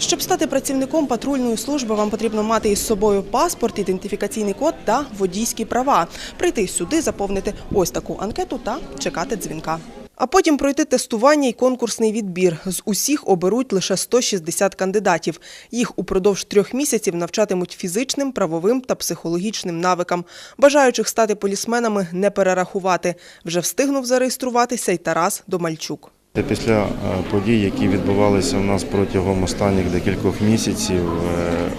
Щоб стати працівником патрульної служби, вам потрібно мати із собою паспорт, ідентифікаційний код та водійські права. Прийти сюди, заповнити ось таку анкету та чекати дзвінка. А потім пройти тестування і конкурсний відбір. З усіх оберуть лише 160 кандидатів. Їх упродовж трьох місяців навчатимуть фізичним, правовим та психологічним навикам. Бажаючих стати полісменами не перерахувати. Вже встигнув зареєструватися й Тарас Домальчук. Це Після е, подій, які відбувалися у нас протягом останніх декількох місяців, е,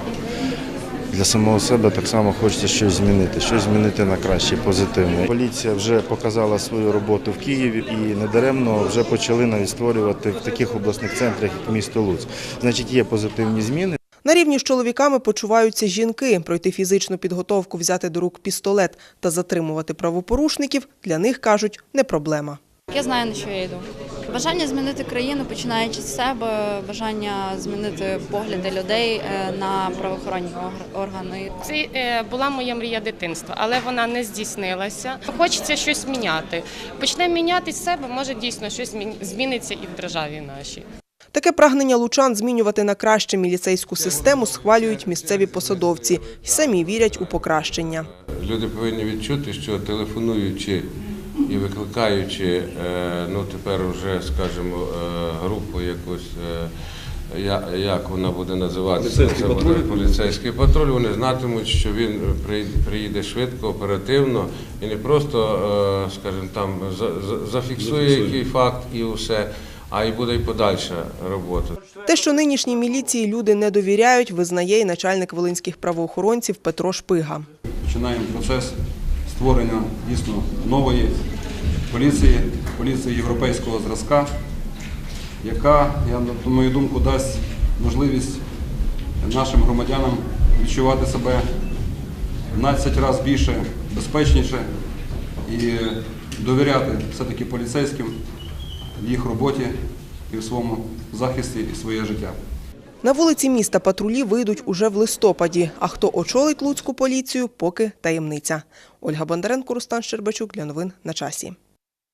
для самого себе так само хочеться щось змінити, щось змінити на краще, позитивне. Поліція вже показала свою роботу в Києві і недаремно вже почали навіть створювати в таких обласних центрах, як місто Луцьк. Значить, є позитивні зміни. На рівні з чоловіками почуваються жінки. Пройти фізичну підготовку, взяти до рук пістолет та затримувати правопорушників для них кажуть не проблема. Я знаю, на що я йду. Бажання змінити країну, починаючи з себе, бажання змінити погляди людей е, на правоохоронні органи. Це е, була моя мрія дитинства, але вона не здійснилася. Хочеться щось міняти. Почнемо міняти з себе, може дійсно щось зміниться і в державі нашій. Таке прагнення лучан змінювати на краще міліцейську систему схвалюють місцеві посадовці і самі вірять у покращення. Люди повинні відчути, що телефонуючи і викликаючи, е, ну тепер вже скажімо, е, групу якусь. е, Як вона буде називатися? Поліцейський Це буде патруль? поліцейський патруль. Вони знатимуть, що він приїде- швидко, оперативно і не просто, скажімо, там за- за- зафіксує Зафіксує. який факт і все, а й буде й подальша робота. Те, що нинішній міліції люди не довіряють, визнає і начальник волинських правоохоронців Петро Шпига. Починаємо процес створення дійсно нової поліції, поліції європейського зразка, яка, я, на мою думку, дасть можливість нашим громадянам відчувати себе в 12 разів більше, безпечніше і довіряти все-таки поліцейським в їх роботі і в своєму захисті і своє життя. На вулиці міста патрулі вийдуть уже в листопаді. А хто очолить луцьку поліцію, поки таємниця. Ольга Бондаренко, Рустан Щербачук для новин на часі.